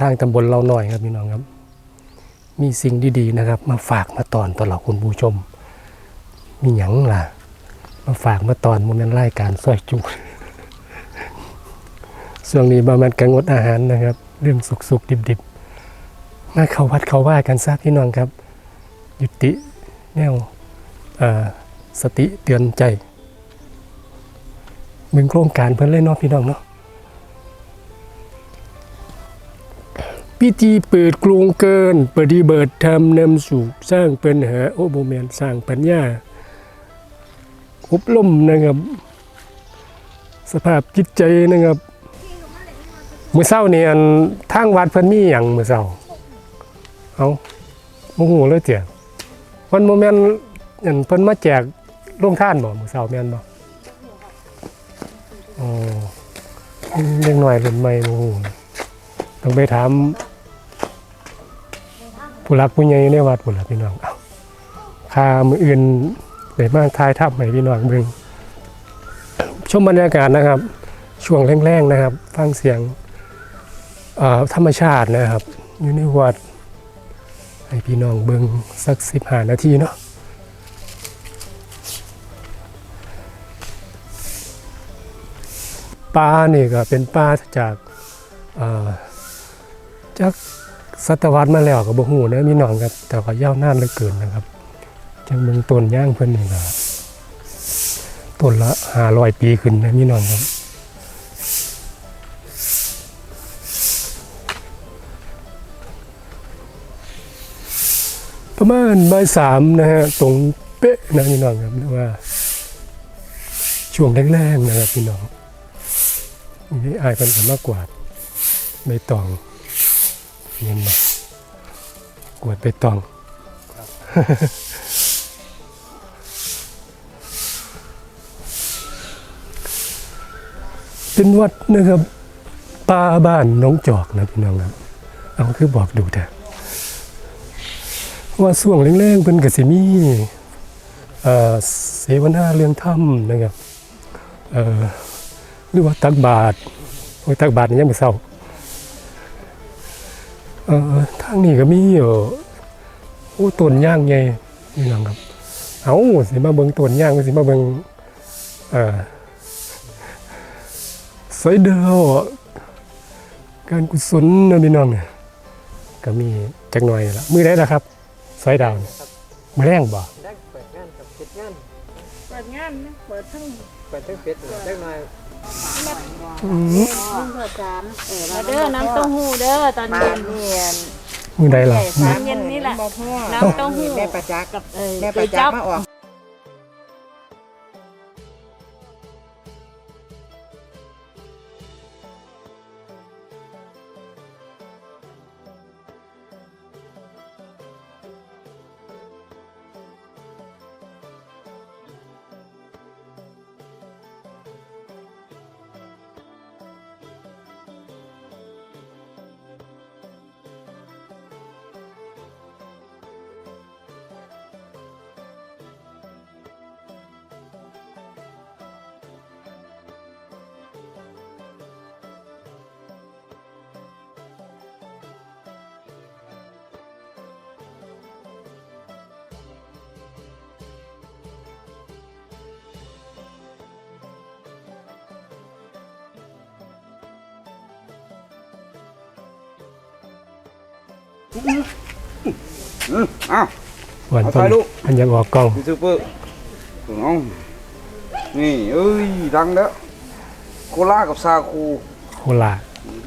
ทางตำบลเราหน่อยครับพี่น้องครับ มีสิ่งดีๆนะครับ มาฝากมาตอนตลอดคุณผู้ชม มีหยังล่ะ มาฝากมาตอนโมเมนต์รายการซอยจุช่วงนี้บามันกังดอาหารนะครับ เรื่องสุกๆดิบๆมาเข้าวัดเข้าว่ากันซะพี่น้องครับ ยุติแนวเอ่อสติเตือนใจมึงโครงการเพิ่นเลยเนาะพี่น้องเนาะ พิธีเปิดกรุงเกิน ปฏิบัติธรรมนำสู่สร้างปัญหาโอโบแมนสร้างปัญญาอบรมนะครับ สภาพจิตใจนะครับมือเช้าเนี่อันทางวัดเพิ่นมีหยังมือเช้าเอาบ่ฮู้เลยเจ้ะมันบ่แม่นอันเพิ่นมาแจกโรงท่านบ่มือเช้าแม่นบ่อ๋อเด็กน้อยรุ่นใหม่บ่ฮู้ต้องไปถาม ผู้หลักผู้ใหญ่ในวัดพุ่นล่ะพี่น้องเอ้าคามืออื่นได้มาทายทับให้พี่น้องเบิ่งชมบรรยากาศนะครับ ช่วงแรงๆนะครับ ฟังเสียงธรรมชาตินะครับ อยู่ในวัดให้พี่น้องเบิงสักสิบห้านาทีเนาะปลานี่ก็เป็นปลาจากจาก ศตวรรษมาแล้วกับบ่ฮู้นะพี่น้องครับ แต่ว่ายาวนานเหลือเกินนะครับจังเมืองต้นย่างเพิ่นนี่ก็ต้นละ500ปีขึ้นนะพี่น้องครับประมาณบ่ายสามนะฮะตรงเป๊ะนะพี่น้องครับเรียกว่า ช่วงแรกๆนะครับพี่น้องนี่อายเป็นสมากกว่าใบตอง เงินมากวดใบตองเป็นวัดนะครับป่าบ้านน้องจอกนะพี่น้องครับเอาคือบอกดูเถอะว่าส่วงแรงๆเพิ่นกสิมีเอ่อเสวนาเรื่องธรรมนะครับเอ่อหรือว่าตักบาตรโอ้ยตักบาตรนี่ยังไม่เศร้า อ่อทางนี้ก็มีอยู่โอ้ต้นย่างใหญ่นี่น้องครับ เอาสิมาเบิ่งต้นย่างสิมาเบิ่งเอ่อไซเดอร์การกุศลนะพี่น้องเนี่ยก็มีจักหน่อยละมื้อใดล่ะครับซอยดาวเนี่ยมาแรงบ่ได้เปิดงานกับปิดงานเปิดงานนะเปิดทั้งเปิดทั้งปิดได้หน่อยรุ่งเปิดสา มเออมาเด้อน้ำเต้าหู้เด้อตอนมาเย็นเนียนมื้อใดล่ะสามเย็นนี่แหละบ่พ่อน้ำเต้าหู้แม่ประจักษ์กับเออแม่ปก๋วระยจัจักบษ์มาออก อ้าวหวานเอาต้นถ่ายรูปอันยังออกกล้องยูทูบเบอร์เอานี่เอ้ยดังแล้วโคล่ากับซาคูโคราช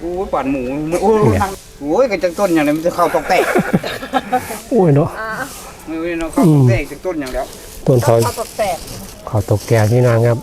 โอ้ยปั่นหมูโอ้ยโอ้ยกันจังต้นอย่างนี้มันจะเข้าตอกแตกโอ้ยเนาะไม่เว้ยเนาะเข้าตอกแตกจังต้นอย่างแล้วต้นเขาเขาตกแตกขอตกแก่ที่นางครับ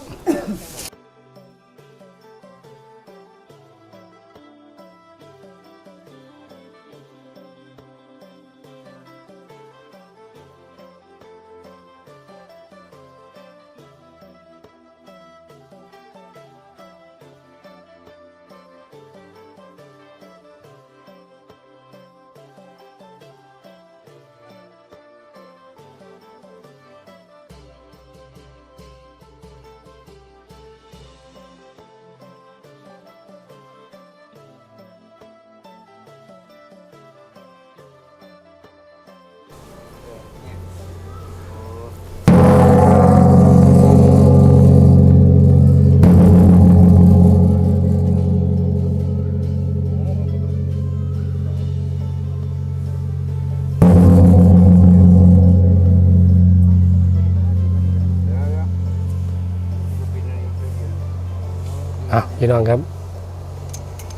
อะพี่น้องครับ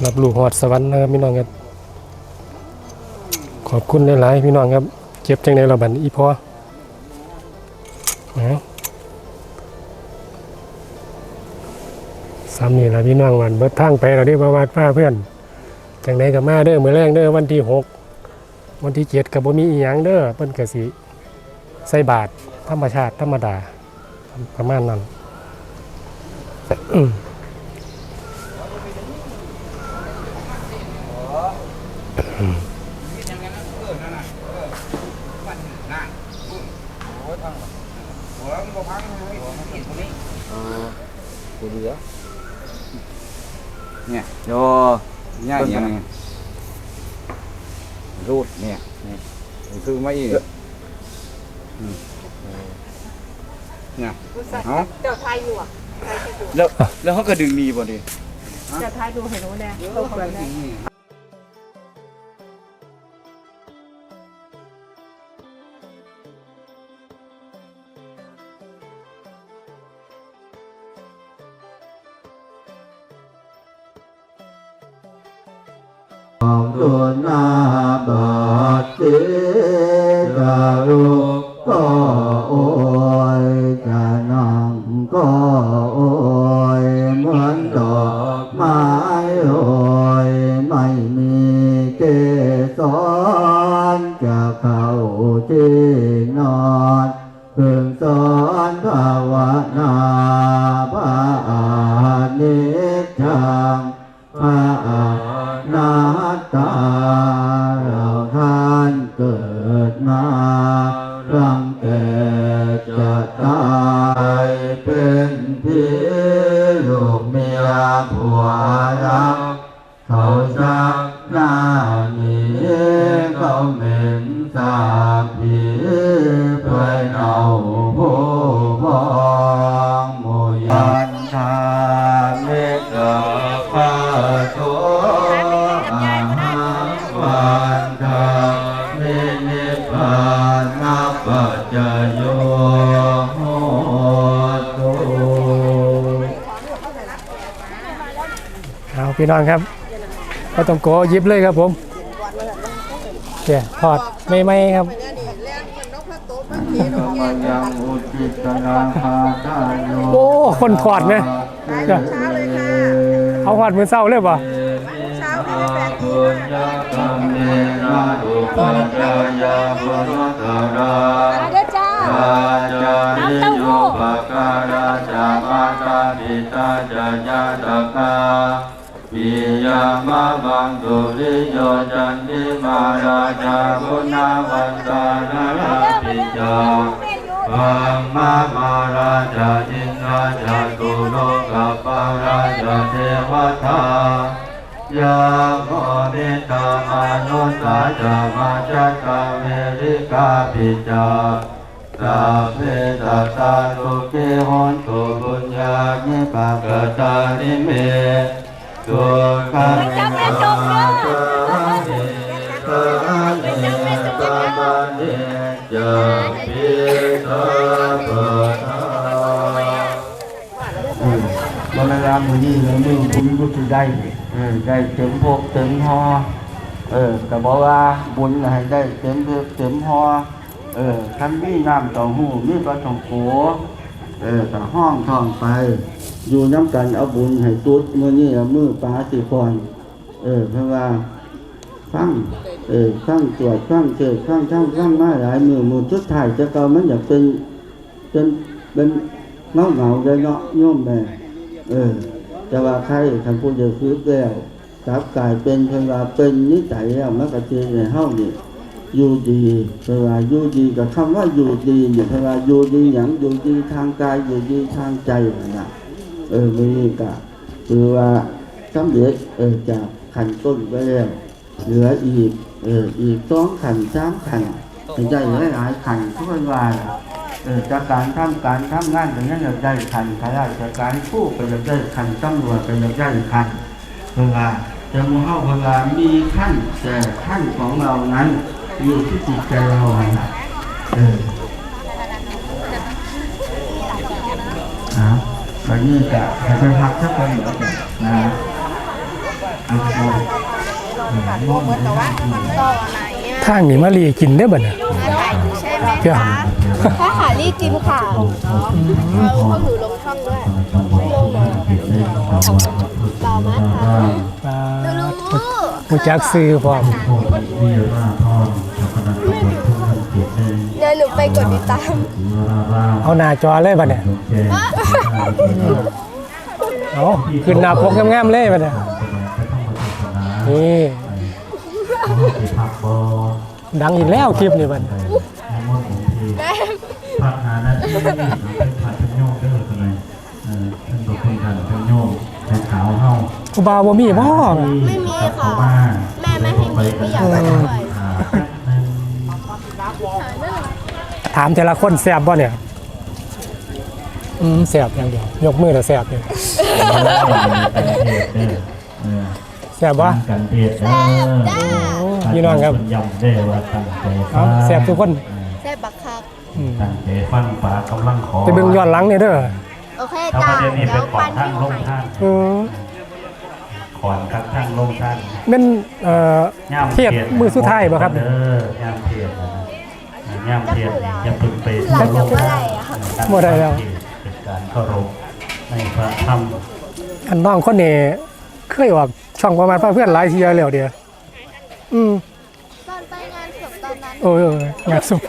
รับลูกหอดสวรรค์นะครับพี่น้องครับ ขอบคุณหลาย ๆ พี่น้องครับ เจ็บจังในระบันอีพอเอาซ้ำนี่ละพี่น้องวันเบิดทางไปเราได้ประวัติป้าเพื่อนจังไดก็มาเด้อเมื้อแรงเด้อวันที่หกวันที่เจ็ดก็บ่มีอีหยังเด้อเพิ่นก็สิใส่บาตรธรรมชาติธรรมดา ประมาณนั้น นาโอืมหัวมันบ่พังเลยตัวเหลือเนี่ยโยง่ายอย่างนี้รูดเนี่ยนี่คือไม่อีกเนี่ยเอาเจ้าทายอยู่อะแล้วแล้วเขาก็ดึงมีบ่ดิจ้าทายดูให้หนูแน่ตัวคนแน่ ตุนาบาติกาลุก็โอยจะนังก็โอยเหมือนดอกไม้โอยไม่มีเกสรจะเข้าที่ เอาพี่น้องครับก็ต้องโกหยิบเลยครับผมเดี๋ยวถอดไม่ไม่ครับมายังอุทิศนาคาทายโยโอ้คนถอดนะเดี๋ยวเอาถอดมือเศร้าเลยป่ะเช้าไม่ได้แปลกดีมากธรรมเนนะอุปจายาปุรตราเด้อจ้าราจาริโยปการาจามาตาปิตาจายามาบังตุริโยจันติมาราชาพุนาวันตานาราปิจาปัมมามาราชาอินราชาตุโลกาปาราชาเทวตายาโมเมตามานุสาจามาจัตาเมริกาปิจาตาเพตตาตุเกหนตุบุญญาณิปากตานิเม ตุขันธาเนกาเนกาบาเนจาปิตาปะทาเวลามือนี้เราเรื่อบุญก็จะได้เออได้เต็มพกเต็มหอเออก็บอกว่าบุญให้ได้เต็มพกเต็มหอเออคันมีน้ำต่อหูมีปลาทองโก เออแต่ห้องท่องไป อยู่น้ำกันเอาบุญให้ตุดมือนี้เอามือปลาสิพรเออเพราะว่าฟังเออฟังตรวจฟังเจอฟังทั้งฟังมาหลายมือมือทุดถ่ายจะเก่ามันอยากเป็นเป็นเป็นเงาเงาๆเลยเนาะโยมแม่เออแต่ว่าใครทานผู้เดียวคือแล้วกลับกลายเป็นเพิ่นว่าเป็นนิสัยแล้วมันก็เจอในเฮานี่ อยู่ดีเพิ่นว่าอยู่ดีกับคำว่าอยู่ดีเนี่ยเพิ่นว่าอยู่ดีหยังอยู่ดีทางกายอยู่ดีทางใจนะเออมีก็คือว่าสำเร็จเออจากขันต้นไปแล้วเหลืออีกเอออีกสองขันสามขันถึงได้หลายหลายขันทุกวันเออจากการทำการทำงานอย่างนั้นเราได้ขันข้าราชการผู้ก็จะได้ขันตำรวจก็จะได้ขันเวลาจะมเข้าเวลามีขั้นแต่ขั้นของเรานั้น อยู่ที่จิตใจเรานะเออนะตอนนี้จะให้ไปพักสักคนเดี๋ยวจะนะเอาเอามองแต่ว่าต่อไหนทางนี่มาลีกินได้บ่เนี่ยใช่ไหมเพื่อถ้าหารีกินค่ะเขาเขาถือลงช่องด้วยต่อมาค่ะ หูจักซื้อพร้อมเดี๋ยวหนูไปกดติดตาม เอาหน้าจอเลยบ่เนี่ยเอาขึ้นหน้าปกงามๆเลยบ่เนี่ยนี่ดังอีกแล้วคลิปนี้บัดนี้พักหาหน้าที่เป็นผัดเป็นโย เฮาผู้บ่าวบ่มีบ่ไม่มีค่ะแม่ไม่ให้มีไม่อยากไปด้วยถามแต่ละคนแซ่บบ่เนี่ยอืมแซ่บอย่างเดียวยกมือแล้วแซ่บเลยแซ่บบ่ กันเทศเด้อพี่น้องครับ ยำได้ว่าตั้งใจเอาแซ่บทุกคนแซ่บบักคัก ตั้งใจฟังฝากำลังขอไปเบิ่งย้อนหลังเนี่ยเด้อโอเคถ้าจ้าประเด็นนี้เดี๋เป็ยนวขอปังนทางที่ลงท่านอืม ขอนทางทางลงท่านแม่นเอ่อเทียบมือสุดท้ายบ่ครับเด้อย่ำเทียบนะย่ำเทียบนี่อย่าเพึ่งไปหลังจากเมื่อไหร่อะบ่ได้แล้วเป็นการเคารพในพระธรรมอันน้องคนนี้เคยออกช่องประมาณเพื่อนหลายเที่ยแล้วเดียวอืมตอนไปงานศพตอนนั้นโอ้ยงานสุด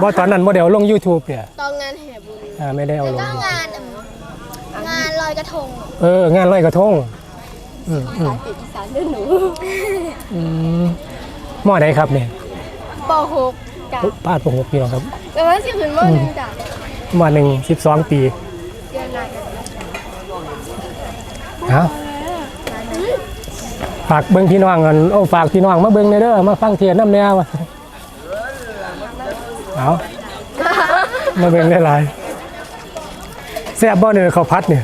บ่ตอนนั้นบ่ได้เอาลง YouTube เนี่ยตอนงานแห่บุญอ่าไม่ได้เอาลงก็งานเอิ่ม งานลอยกระทงเออ งานลอยกระทงอืมอืมติดอีสานด้วยหนูอืมหม้อใดครับเนี่ยป .6 จ้ะป้าดปหกปีแล้วครับแต่ว่าสิขึ้นม .1 จ้ะหม้อหนึ่งสิบสองปีเดือนไหนกันฮะฝากเบิ้งพี่น้องกันโอ้ฝากพี่น้องมาเบิ้งในอยเด้อมาฟังเทียนน้ำแนวอะเอามาเบิ้งได้หลาย แซ่บบ่เนี่ยเขาวพัดเนี่ย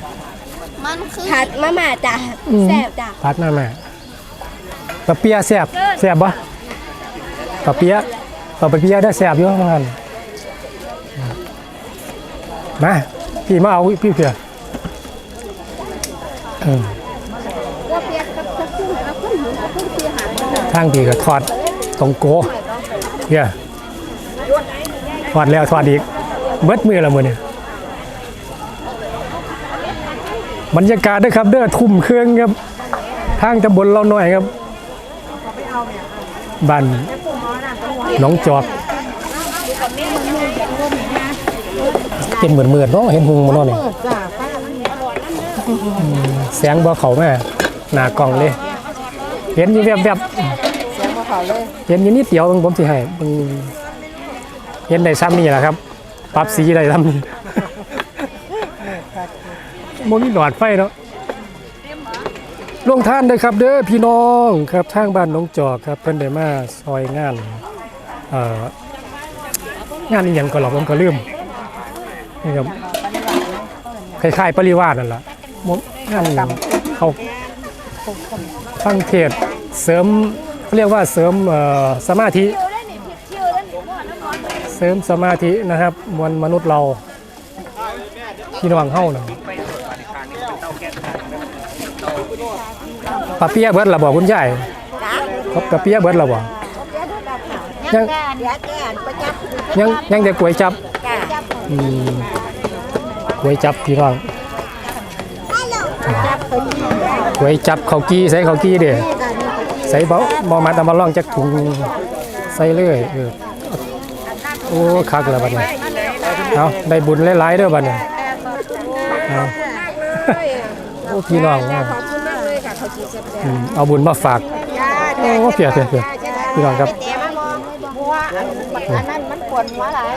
มันคือผัดมะม่าจ้ะแซ่บจ้ะพัดมาแม่ปะเปียะแซ่บแซ่บบ่ปะเปียะปะเปียะได้แซ่บอยู่มันมาพี่มาเอาพี่เพียเออว่าเปียกกับกับขึ้นกับขึ้นหินกับขึ้นเสียหายทางดีก็ทอดตรงโกเนี่ยทอดแล้วทอดอีกเบิดมือละมือเนี่ย บรรยากาศด้วยครับเด้อทุ่มเครื่องครับทางตำบลเราหน่อยครับบ้านหนองจอกเป็นเหมือนเหมือดๆเนาะเห็นหุงมาเนาะนี่อืมแสงบ่เขาแม่หน้ากล่องเลยเห็นอยู่แวบๆเห็นอยู่นิดเดียวเบิ่งผมสิให้เบิ่งเห็นได้ซ้ำนี่แหละครับ ปรับสีได้ซ้ำนี่ บ่มีหลอดไฟเนาะลงท่านเด้อครับเด้อพี่น้องครับทางบ้านน้องจอกครับเพิ่นได้มาซอยงานเอ่องานอีหยังก็หรอกผมก็ลืมนี่ครับคล้ายๆปริวาสนั่นล่ะงานเขาฟังเทศเสริมเขาเรียกว่าเสริมเออสมาธิ เสริมสมาธินะครับมวลมนุษย์เราพี่น้องเฮานะ ปะเปียะเบิดละบ่คุณยายครับปะเปียะเบิดละบ่ยังยังยังแต่ก๋วยจับอืมก๋วยจับพี่น้องก๋วยจับข้าวกี้ใส่ข้าวกี้เด้ใส่เบาบ่มาตามมาลองจักถุงใส่เลยเออโอ้คักแล้วบัดนี้เอาได้บุญหลายๆเด้อบัดนี้เอาโอ้พี่น้อง เอาบุญมาฝาก โอ้เพียเพียเพียพี่น้องครับแต่มามองเพราะว่าอันอันนั้นมันปวดหัวหลาย